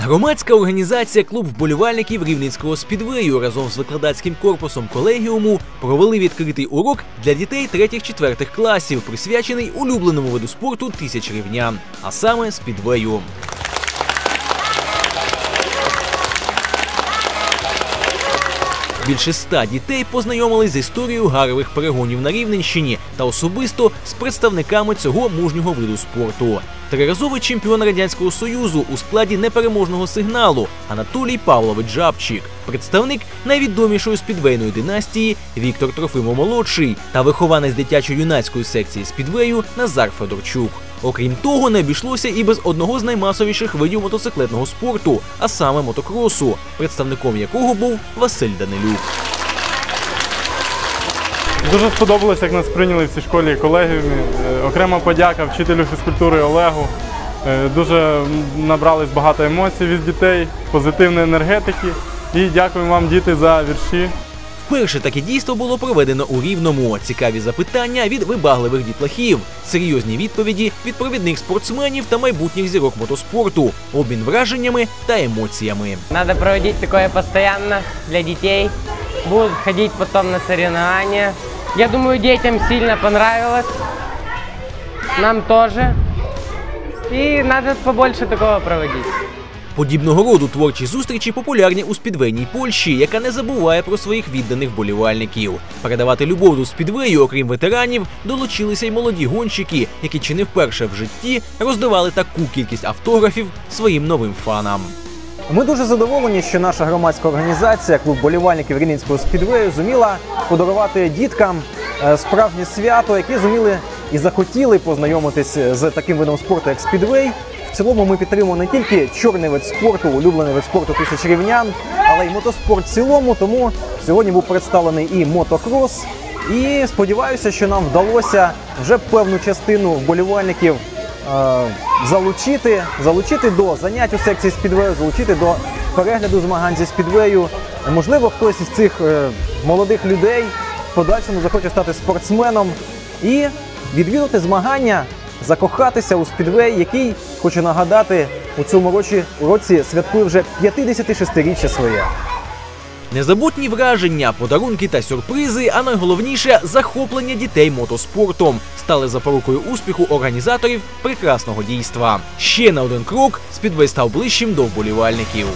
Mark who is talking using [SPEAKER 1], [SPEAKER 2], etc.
[SPEAKER 1] Громадська організація клуб вболівальників рівненського спідвею разом з викладацьким корпусом колегіуму провели відкритий урок для дітей 3-4 класів, присвячений улюбленому виду спорту тисяч рівнян, а саме спідвею. Більше ста дітей познайомились з історією гарових перегонів на Рівненщині та особисто з представниками цього мужнього виду спорту. Триразовий чемпіон радянського союзу у складі непереможного сигналу Анатолій Павлович Жабчик, представник найвідомішої спідвейної династії Віктор Трофимо молодший та вихованець дитячо-юнацької секції спідвею Назар Федорчук. Окрім того, не обійшлося і без одного з наймасовіших видів мотоциклетного спорту, а саме мотокросу, представником якого був Василь Данилюк.
[SPEAKER 2] Дуже сподобалось, як нас прийняли в цій школі колегіумі. Е, Окрема подяка вчителю фізкультури Олегу. Е, Дуже набрались багато емоцій від дітей, позитивної енергетики. І дякуємо вам, діти, за вірші.
[SPEAKER 1] Перше таке дійство було проведено у Рівному. Цікаві запитання від вибагливих дітлахів, серйозні відповіді від провідних спортсменів та майбутніх зірок мотоспорту, обмін враженнями та емоціями.
[SPEAKER 3] Надо проводить такое постоянно для детей. Будут ходить потом на соревнования. Я думаю, детям сильно понравилось. Нам тоже. И надо побольше такого проводить.
[SPEAKER 1] Подібного роду творчі зустрічі популярні у спідвейній Польщі, яка не забуває про своїх відданих вболівальників. Передавати любов до спідвею, окрім ветеранів, долучилися й молоді гонщики, які чи не вперше в житті роздавали таку кількість автографів своїм новим фанам.
[SPEAKER 4] Ми дуже задоволені, що наша громадська організація, клуб болівальників Рівненського спідвею, зуміла подарувати діткам е, справжнє свято, які зуміли і захотіли познайомитись з таким видом спорту, як спідвей. В цілому ми підтримуємо не тільки чорний вид спорту, улюблений вид спорту тисяч рівнян, але й мотоспорт в цілому. Тому сьогодні був представлений і мотокрос. І сподіваюся, що нам вдалося вже певну частину вболівальників е, залучити, залучити до занять у секції спідвею, залучити до перегляду змагань зі спідвею. Можливо, хтось із цих е, молодих людей в подальшому захоче стати спортсменом і відвідати змагання, закохатися у спідвей, який, хочу нагадати, у цьому році, році святкує вже 56-річчя своє.
[SPEAKER 1] Незабутні враження, подарунки та сюрпризи, а найголовніше захоплення дітей мотоспортом стали запорукою успіху організаторів прекрасного дійства. Ще на один крок спідвей став ближчим до вболівальників.